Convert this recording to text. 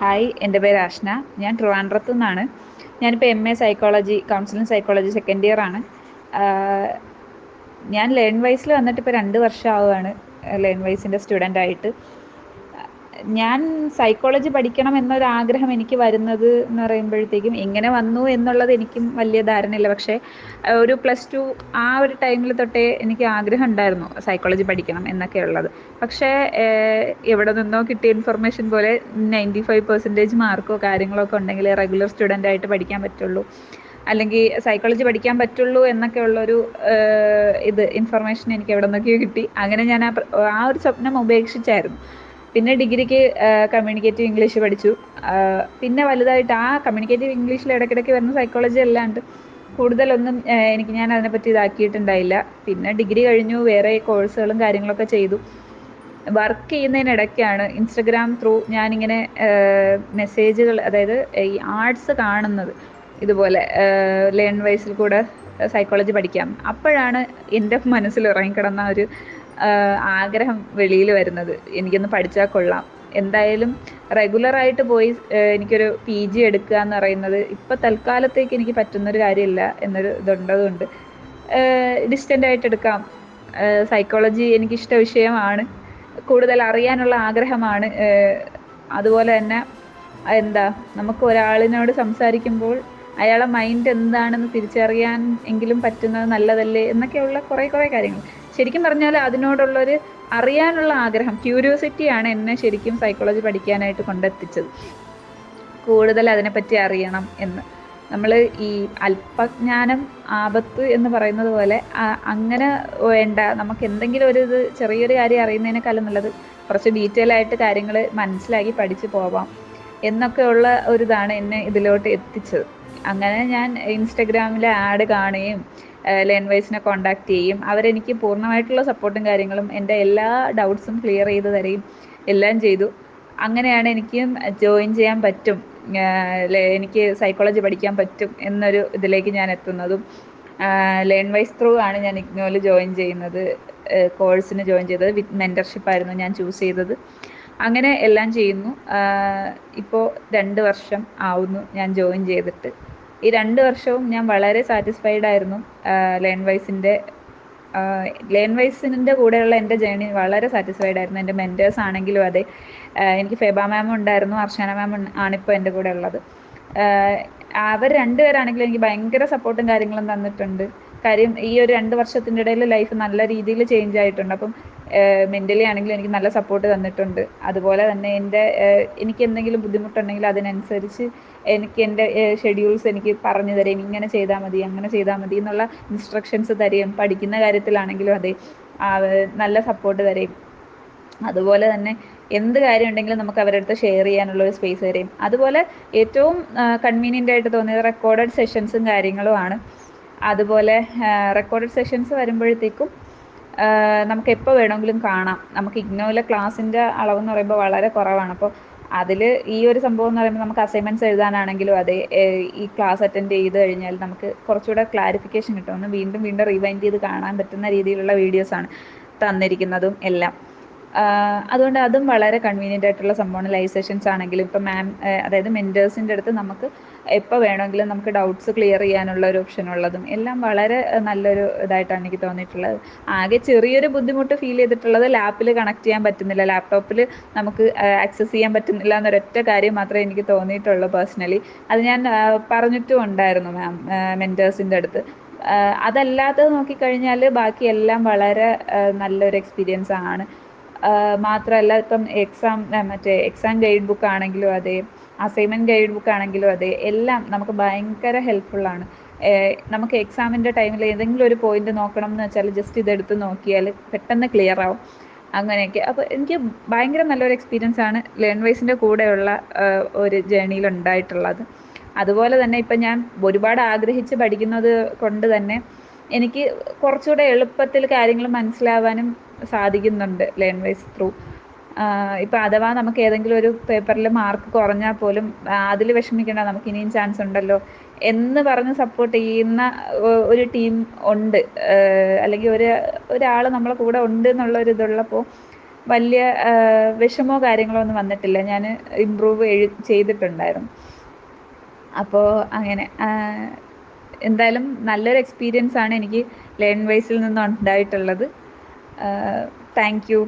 Hi എന്റെ പേര് ആഷ്ന. ഞാൻ ട്രിവാൻഡ്രത്തു നിന്നാണ്. ഞാനിപ്പോൾ M A psychology counselling psychology second year ആണ്. ഞാൻ ലേൺ വൈസിൽ വന്നിട്ട് ഇപ്പോൾ രണ്ട് വർഷം ആവുകയാണ് ലേൺ വൈസിന്റെ സ്റ്റുഡന്റ് ആയിട്ട്. ഞാൻ സൈക്കോളജി പഠിക്കണം എന്നൊരു ആഗ്രഹം എനിക്ക് വരുന്നത് എന്ന് പറയുമ്പോഴത്തേക്കും എങ്ങനെ വന്നു എന്നുള്ളത് എനിക്കും വലിയ ധാരണയില്ല. പക്ഷേ ഒരു പ്ലസ് ടു ആ ഒരു ടൈമിൽ തൊട്ടേ എനിക്ക് ആഗ്രഹം ഉണ്ടായിരുന്നു സൈക്കോളജി പഠിക്കണം എന്നൊക്കെ ഉള്ളത്. പക്ഷേ എവിടെ നിന്നോ കിട്ടിയ ഇൻഫർമേഷൻ പോലെ നയന്റി ഫൈവ് പെർസെന്റേജ് മാർക്കോ കാര്യങ്ങളോ ഒക്കെ ഉണ്ടെങ്കിൽ റെഗുലർ സ്റ്റുഡന്റ് ആയിട്ട് പഠിക്കാൻ പറ്റുള്ളൂ. അല്ലെങ്കിൽ സൈക്കോളജി പഠിക്കാൻ പറ്റുള്ളൂ എന്നൊക്കെ ഉള്ളൊരു ഇത് ഇൻഫർമേഷൻ എനിക്ക് എവിടെ നിന്നൊക്കെയോ കിട്ടി. അങ്ങനെ ഞാൻ ആ ആ ഒരു സ്വപ്നം ഉപേക്ഷിച്ചായിരുന്നു. പിന്നെ ഡിഗ്രിക്ക് കമ്മ്യൂണിക്കേറ്റീവ് ഇംഗ്ലീഷ് പഠിച്ചു. പിന്നെ വലുതായിട്ട് ആ കമ്മ്യൂണിക്കേറ്റീവ് ഇംഗ്ലീഷിൽ ഇടയ്ക്കിടയ്ക്ക് വരുന്ന സൈക്കോളജി അല്ലാണ്ട് കൂടുതലൊന്നും എനിക്ക് ഞാൻ അതിനെപ്പറ്റി ഇതാക്കിയിട്ടുണ്ടായില്ല. പിന്നെ ഡിഗ്രി കഴിഞ്ഞു വേറെ കോഴ്സുകളും കാര്യങ്ങളൊക്കെ ചെയ്തു. വർക്ക് ചെയ്യുന്നതിനിടയ്ക്കാണ് ഇൻസ്റ്റഗ്രാം ത്രൂ ഞാനിങ്ങനെ മെസ്സേജുകൾ അതായത് ഈ ആർട്സ് കാണുന്നത് ഇതുപോലെ ലേൺ വൈസിൽ കൂടെ സൈക്കോളജി പഠിക്കാം. അപ്പോഴാണ് എന്റെ മനസ്സിൽ ഉറങ്ങിക്കിടന്ന ഒരു ആഗ്രഹം വെളിയിൽ വരുന്നത്. എനിക്കൊന്ന് പഠിച്ചാൽ കൊള്ളാം. എന്തായാലും റെഗുലർ ആയിട്ട് പോയി എനിക്കൊരു പി ജി എടുക്കുക എന്ന് പറയുന്നത് ഇപ്പം തൽക്കാലത്തേക്ക് എനിക്ക് പറ്റുന്നൊരു കാര്യമില്ല എന്നൊരു ഇതുണ്ടതുകൊണ്ട്. ഡിസ്റ്റന്റ് ആയിട്ട് എടുക്കാം. സൈക്കോളജി എനിക്കിഷ്ട വിഷയമാണ്. കൂടുതൽ അറിയാനുള്ള ആഗ്രഹമാണ്. അതുപോലെ തന്നെ എന്താ നമുക്ക് ഒരാളിനോട് സംസാരിക്കുമ്പോൾ അയാളെ മൈൻഡ് എന്താണെന്ന് തിരിച്ചറിയാൻ എങ്കിലും പറ്റുന്നത് നല്ലതല്ലേ എന്നൊക്കെയുള്ള കുറേ കുറേ കാര്യങ്ങൾ. ശരിക്കും പറഞ്ഞാൽ അതിനോടുള്ളൊരു അറിയാനുള്ള ആഗ്രഹം ക്യൂരിയോസിറ്റിയാണ് എന്നെ ശരിക്കും സൈക്കോളജി പഠിക്കാനായിട്ട് കൊണ്ടെത്തിച്ചത്. കൂടുതൽ അതിനെപ്പറ്റി അറിയണം എന്ന്. നമ്മൾ ഈ അല്പജ്ഞാനം ആപത്ത് എന്ന് പറയുന്നത് പോലെ അങ്ങനെ വേണ്ട നമുക്ക് എന്തെങ്കിലും ഒരു ഇത് ചെറിയൊരു കാര്യം അറിയുന്നതിനേക്കാളും നല്ലത് കുറച്ച് ഡീറ്റെയിൽ ആയിട്ട് കാര്യങ്ങൾ മനസ്സിലാക്കി പഠിച്ചു പോവാം എന്നൊക്കെയുള്ള ഒരിതാണ് എന്നെ ഇതിലോട്ട് എത്തിച്ചത്. അങ്ങനെ ഞാൻ ഇൻസ്റ്റഗ്രാമിലെ ആഡ് കാണുകയും ലേൺ വൈസിനെ കോണ്ടാക്ട് ചെയ്യും. അവരെനിക്ക് പൂർണമായിട്ടുള്ള സപ്പോർട്ടും കാര്യങ്ങളും എന്റെ എല്ലാ ഡൗട്ട്സും ക്ലിയർ ചെയ്ത് തരികയും എല്ലാം ചെയ്തു. അങ്ങനെയാണ് എനിക്കും ജോയിൻ ചെയ്യാൻ പറ്റും. എനിക്ക് സൈക്കോളജി പഠിക്കാൻ പറ്റും എന്നൊരു ഇതിലേക്ക് ഞാൻ എത്തുന്നതും ലേൺ വൈസ് ത്രൂ ആണ് ഞാൻ ഇഗ്നോയിൽ ജോയിൻ ചെയ്യുന്നത്. കോഴ്സിന് ജോയിൻ ചെയ്തത്. വിത്ത് മെന്റർഷിപ്പ് ആയിരുന്നു ഞാൻ ചൂസ് ചെയ്തത്. അങ്ങനെ എല്ലാം ചെയ്യുന്നു. ഇപ്പോൾ രണ്ട് വർഷം ആവുന്നു ഞാൻ ജോയിൻ ചെയ്തിട്ട്. ഈ രണ്ട് വർഷവും ഞാൻ വളരെ സാറ്റിസ്ഫൈഡ് ആയിരുന്നു. ലേൺ വൈസിന്റെ ലേൺ വൈസിന്റെ കൂടെയുള്ള എന്റെ ജേണി വളരെ സാറ്റിസ്ഫൈഡ് ആയിരുന്നു. എന്റെ മെന്റേഴ്സ് ആണെങ്കിലും അതെ. എനിക്ക് ഫെബ മാം ഉണ്ടായിരുന്നു അർഷാന മാം ആണിപ്പോൾ എന്റെ കൂടെ ഉള്ളത്. അവർ രണ്ടുപേരാണെങ്കിലും എനിക്ക് ഭയങ്കര സപ്പോർട്ടും കാര്യങ്ങളും തന്നിട്ടുണ്ട്. കാര്യം ഈ ഒരു രണ്ട് വർഷത്തിന്റെ ഇടയിൽ ലൈഫ് നല്ല രീതിയിൽ ചേഞ്ച് ആയിട്ടുണ്ട്. അപ്പം മെന്റലി ആണെങ്കിലും എനിക്ക് നല്ല സപ്പോർട്ട് തന്നിട്ടുണ്ട്. അതുപോലെ തന്നെ എന്റെ എനിക്ക് എന്തെങ്കിലും ബുദ്ധിമുട്ടുണ്ടെങ്കിൽ അതിനനുസരിച്ച് എനിക്ക് എന്റെ ഷെഡ്യൂൾസ് എനിക്ക് പറഞ്ഞു തരും. ഇങ്ങനെ ചെയ്താൽ മതി അങ്ങനെ ചെയ്താൽ മതി എന്നുള്ള ഇൻസ്ട്രക്ഷൻസ് തരികയും പഠിക്കുന്ന കാര്യത്തിലാണെങ്കിലും അതെ നല്ല സപ്പോർട്ട് തരും. അതുപോലെ തന്നെ എന്ത് കാര്യം ഉണ്ടെങ്കിലും നമുക്ക് അവരുടെ അടുത്ത് ഷെയർ ചെയ്യാനുള്ള ഒരു സ്പേസ് തരും. അതുപോലെ ഏറ്റവും കൺവീനിയന്റ് ആയിട്ട് തോന്നിയത് റെക്കോർഡഡ് സെഷൻസും കാര്യങ്ങളുമാണ് അതുപോലെ റെക്കോർഡഡ് സെഷൻസ് വരുമ്പോഴത്തേക്കും നമുക്ക് എപ്പോൾ വേണമെങ്കിലും കാണാം. നമുക്ക് ഇഗ്നോയിലെ ക്ലാസ്സിന്റെ എന്ന് പറയുമ്പോൾ വളരെ കുറവാണ്. അപ്പോൾ അതിൽ ഈ ഒരു സംഭവം എന്ന് പറയുമ്പോൾ നമുക്ക് അസൈൻമെന്റ്സ് എഴുതാനാണെങ്കിലും അതെ ഈ ക്ലാസ് അറ്റൻഡ് ചെയ്ത് കഴിഞ്ഞാൽ നമുക്ക് കുറച്ചുകൂടെ ക്ലാരിഫിക്കേഷൻ കിട്ടും. ഒന്ന് വീണ്ടും വീണ്ടും റിവൈൻഡ് ചെയ്ത് കാണാൻ പറ്റുന്ന രീതിയിലുള്ള വീഡിയോസ് ആണ് തന്നിരിക്കുന്നതും എല്ലാം. അതുകൊണ്ട് അതും വളരെ കൺവീനിയന്റ് ആയിട്ടുള്ള സംഭവമാണ് ലൈവ് സെഷൻസ് ആണെങ്കിലും. ഇപ്പം മാം അതായത് മെന്റേഴ്സിന്റെ അടുത്ത് നമുക്ക് എപ്പോൾ വേണമെങ്കിലും നമുക്ക് ഡൗട്ട്സ് ക്ലിയർ ചെയ്യാനുള്ള ഒരു ഓപ്ഷൻ ഉള്ളതും എല്ലാം വളരെ നല്ലൊരു ഇതായിട്ടാണ് എനിക്ക് തോന്നിയിട്ടുള്ളത്. ആകെ ചെറിയൊരു ബുദ്ധിമുട്ട് ഫീൽ ചെയ്തിട്ടുള്ളത് ലാപ്പിൽ കണക്ട് ചെയ്യാൻ പറ്റുന്നില്ല. ലാപ്ടോപ്പിൽ നമുക്ക് ആക്സസ് ചെയ്യാൻ പറ്റുന്നില്ല എന്നൊരൊറ്റ കാര്യം മാത്രമേ എനിക്ക് തോന്നിയിട്ടുള്ളൂ പേഴ്സണലി അത് ഞാൻ പറഞ്ഞിട്ടും ഉണ്ടായിരുന്നു മാം മെന്റേഴ്സിന്റെ അടുത്ത്. അതല്ലാതെ നോക്കിക്കഴിഞ്ഞാൽ ബാക്കി എല്ലാം വളരെ നല്ലൊരു എക്സ്പീരിയൻസ് ആണ്. മാത്രമല്ല ഇപ്പം എക്സാം മറ്റേ എക്സാം ഗൈഡ് ബുക്ക് ആണെങ്കിലും അതെ. അസൈൻമെന്റ് ഗൈഡ് ബുക്ക് ആണെങ്കിലും അതെ എല്ലാം നമുക്ക് ഭയങ്കര ഹെൽപ്ഫുള്ളാണ് നമുക്ക് എക്സാമിന്റെ ടൈമിൽ ഏതെങ്കിലും ഒരു പോയിന്റ് നോക്കണം എന്ന് വെച്ചാൽ ജസ്റ്റ് ഇതെടുത്ത് നോക്കിയാൽ പെട്ടെന്ന് ക്ലിയർ ആവും. അങ്ങനെയൊക്കെ. അപ്പോൾ എനിക്ക് ഭയങ്കര നല്ലൊരു എക്സ്പീരിയൻസ് ആണ് ലേൺ വൈസിന്റെ കൂടെയുള്ള ഒരു ജേണിയിൽ ഉണ്ടായിട്ടുള്ളത്. അതുപോലെ തന്നെ ഇപ്പം ഞാൻ ഒരുപാട് ആഗ്രഹിച്ച് പഠിക്കുന്നത് കൊണ്ട് തന്നെ എനിക്ക് കുറച്ചുകൂടെ എളുപ്പത്തിൽ കാര്യങ്ങൾ മനസ്സിലാവാനും സാധിക്കുന്നുണ്ട് ലേൺ വൈസ് ത്രൂ ഇപ്പം അഥവാ നമുക്ക് ഏതെങ്കിലും ഒരു പേപ്പറിൽ മാർക്ക് കുറഞ്ഞാൽ പോലും അതിൽ വിഷമിക്കേണ്ട നമുക്ക് ഇനിയും ചാൻസ് ഉണ്ടല്ലോ എന്ന് പറഞ്ഞ് സപ്പോർട്ട് ചെയ്യുന്ന ഒരു ടീം ഉണ്ട്. അല്ലെങ്കിൽ ഒരു ഒരാൾ നമ്മളെ കൂടെ ഉണ്ട് എന്നുള്ള ഒരു ഇതുള്ളപ്പോൾ വലിയ വിഷമോ കാര്യങ്ങളോ ഒന്നും വന്നിട്ടില്ല. ഞാൻ ഇമ്പ്രൂവ് എഴു ചെയ്തിട്ടുണ്ടായിരുന്നു. അപ്പോൾ അങ്ങനെ എന്തായാലും നല്ലൊരു എക്സ്പീരിയൻസ് ആണ് എനിക്ക് ലേൺ വൈസിൽ നിന്നും ഉണ്ടായിട്ടുള്ളത് താങ്ക് യു